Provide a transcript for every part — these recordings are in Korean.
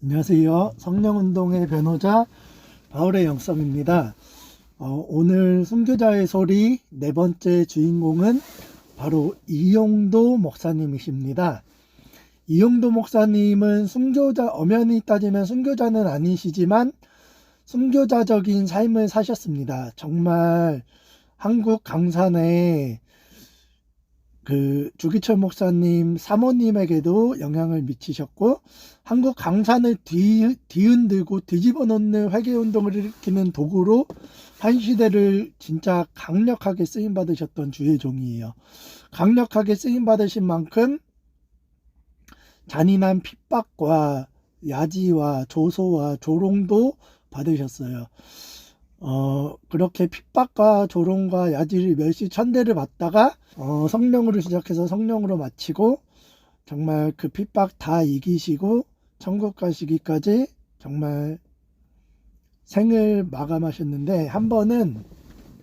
안녕하세요. 성령운동의 변호자 바울의 영성입니다. 어, 오늘 순교자의 소리 네 번째 주인공은 바로 이용도 목사님이십니다. 이용도 목사님은 순교자, 엄연히 따지면 순교자는 아니시지만 순교자적인 삶을 사셨습니다. 정말 한국 강산에 그 주기철 목사님 사모님에게도 영향을 미치셨고 한국 강산을 뒤, 뒤흔들고 뒤집어 놓는 회개 운동을 일으키는 도구로 한 시대를 진짜 강력하게 쓰임 받으셨던 주의 종이에요. 강력하게 쓰임 받으신 만큼 잔인한 핍박과 야지와 조소와 조롱도 받으셨어요. 어, 그렇게 핍박과 조롱과 야지를 멸시 천대를 받다가 어, 성령으로 시작해서 성령으로 마치고 정말 그 핍박 다 이기시고 천국 가시기까지 정말 생을 마감하셨는데 한 번은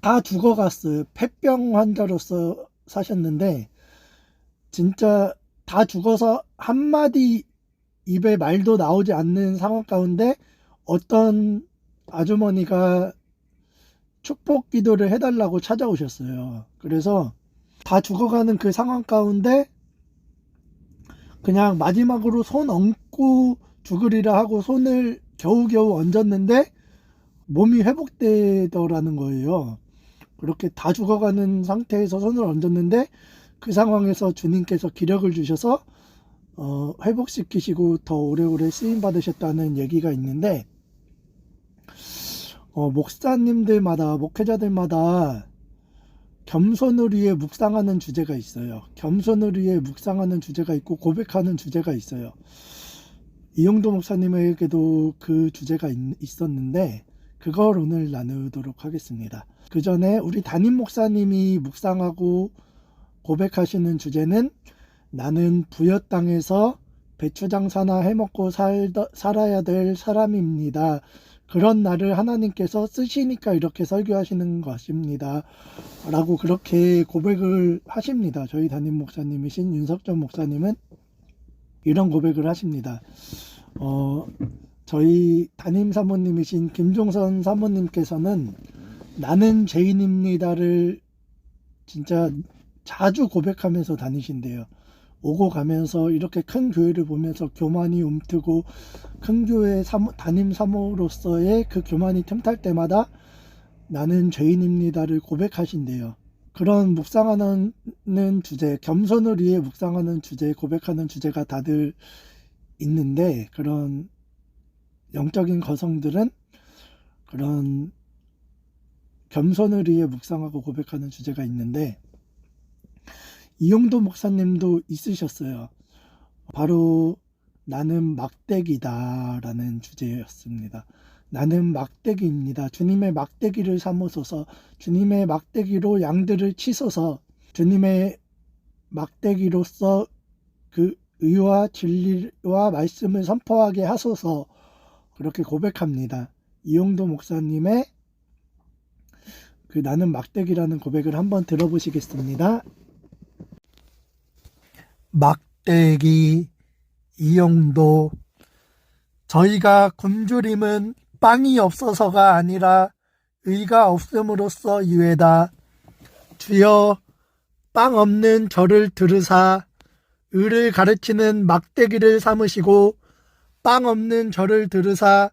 다 죽어갔어요. 폐병 환자로서 사셨는데 진짜 다 죽어서 한마디 입에 말도 나오지 않는 상황 가운데 어떤 아주머니가 축복 기도를 해달라고 찾아오셨어요. 그래서 다 죽어가는 그 상황 가운데 그냥 마지막으로 손 얹고 죽으리라 하고 손을 겨우겨우 얹었는데 몸이 회복되더라는 거예요. 그렇게 다 죽어가는 상태에서 손을 얹었는데 그 상황에서 주님께서 기력을 주셔서 어, 회복시키시고 더 오래오래 쓰임 받으셨다는 얘기가 있는데 어, 목사님들마다 목회자들마다 겸손을 위해 묵상하는 주제가 있어요. 겸손을 위해 묵상하는 주제가 있고 고백하는 주제가 있어요. 이용도 목사님에게도 그 주제가 있, 있었는데 그걸 오늘 나누도록 하겠습니다. 그 전에 우리 담임 목사님이 묵상하고 고백하시는 주제는 나는 부여 땅에서 배추 장사나 해먹고 살다, 살아야 될 사람입니다. 그런 나를 하나님께서 쓰시니까 이렇게 설교하시는 것입니다. 라고 그렇게 고백을 하십니다. 저희 담임 목사님이신 윤석전 목사님은 이런 고백을 하십니다. 어, 저희 담임 사모님이신 김종선 사모님께서는 나는 죄인입니다를 진짜 자주 고백하면서 다니신대요. 오고 가면서 이렇게 큰 교회를 보면서 교만이 움트고 큰 교회 사모, 담임 사모로서의 그 교만이 틈탈 때마다 나는 죄인입니다를 고백하신대요. 그런 묵상하는 주제, 겸손을 위해 묵상하는 주제, 고백하는 주제가 다들 있는데 그런 영적인 거성들은 그런 겸손을 위해 묵상하고 고백하는 주제가 있는데 이용도 목사님도 있으셨어요. 바로 나는 막대기다 라는 주제였습니다. 나는 막대기입니다. 주님의 막대기를 삼으소서 주님의 막대기로 양들을 치소서 주님의 막대기로서 그 의와 진리와 말씀을 선포하게 하소서 그렇게 고백합니다. 이용도 목사님의 그 나는 막대기라는 고백을 한번 들어보시겠습니다. 막대기, 이용도, 저희가 굶주림은 빵이 없어서가 아니라 의가 없음으로써 이외다. 주여, 빵 없는 저를 들으사, 의를 가르치는 막대기를 삼으시고, 빵 없는 저를 들으사,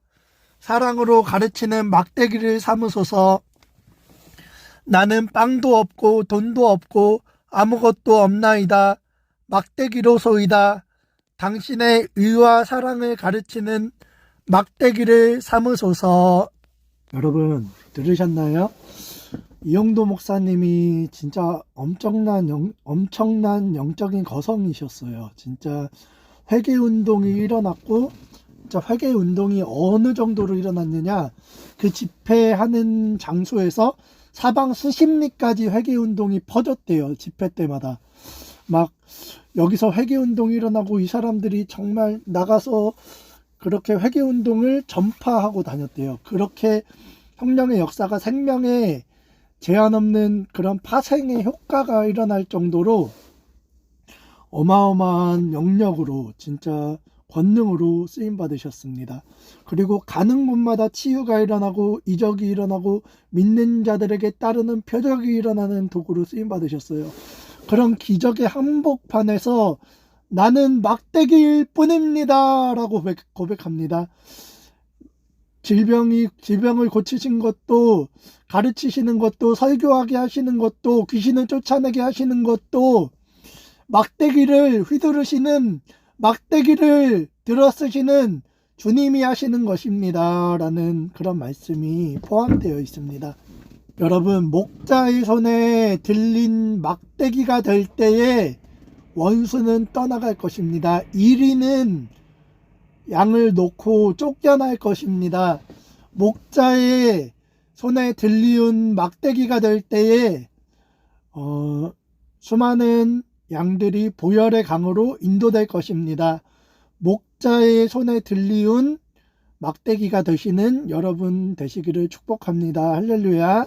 사랑으로 가르치는 막대기를 삼으소서, 나는 빵도 없고 돈도 없고 아무것도 없나이다. 막대기로소이다. 당신의 의와 사랑을 가르치는 막대기를 삼으소서. 여러분 들으셨나요? 이영도 목사님이 진짜 엄청난 영, 엄청난 영적인 거성이셨어요. 진짜 회개 운동이 일어났고 진짜 회개 운동이 어느 정도로 일어났느냐 그 집회하는 장소에서 사방 수십 리까지 회개 운동이 퍼졌대요. 집회 때마다 막 여기서 회개 운동이 일어나고 이 사람들이 정말 나가서 그렇게 회개 운동을 전파하고 다녔대요. 그렇게 성령의 역사가 생명에 제한 없는 그런 파생의 효과가 일어날 정도로 어마어마한 영역으로 진짜 권능으로 쓰임 받으셨습니다. 그리고 가는 곳마다 치유가 일어나고 이적이 일어나고 믿는 자들에게 따르는 표적이 일어나는 도구로 쓰임 받으셨어요. 그런 기적의 한복판에서 나는 막대기일 뿐입니다 라고 고백- 고백합니다. 질병이 질병을 고치신 것도 가르치시는 것도 설교하게 하시는 것도 귀신을 쫓아내게 하시는 것도 막대기를 휘두르시는 막대기를 들어 쓰시는 주님이 하시는 것입니다. 라는 그런 말씀이 포함되어 있습니다. 여러분, 목자의 손에 들린 막대기가 될 때에 원수는 떠나갈 것입니다. 1위는 양을 놓고 쫓겨날 것입니다. 목자의 손에 들리운 막대기가 될 때에 어, 수많은 양들이 보혈의 강으로 인도될 것입니다. 목자의 손에 들리운 막대기가 되시는 여러분 되시기를 축복합니다. 할렐루야.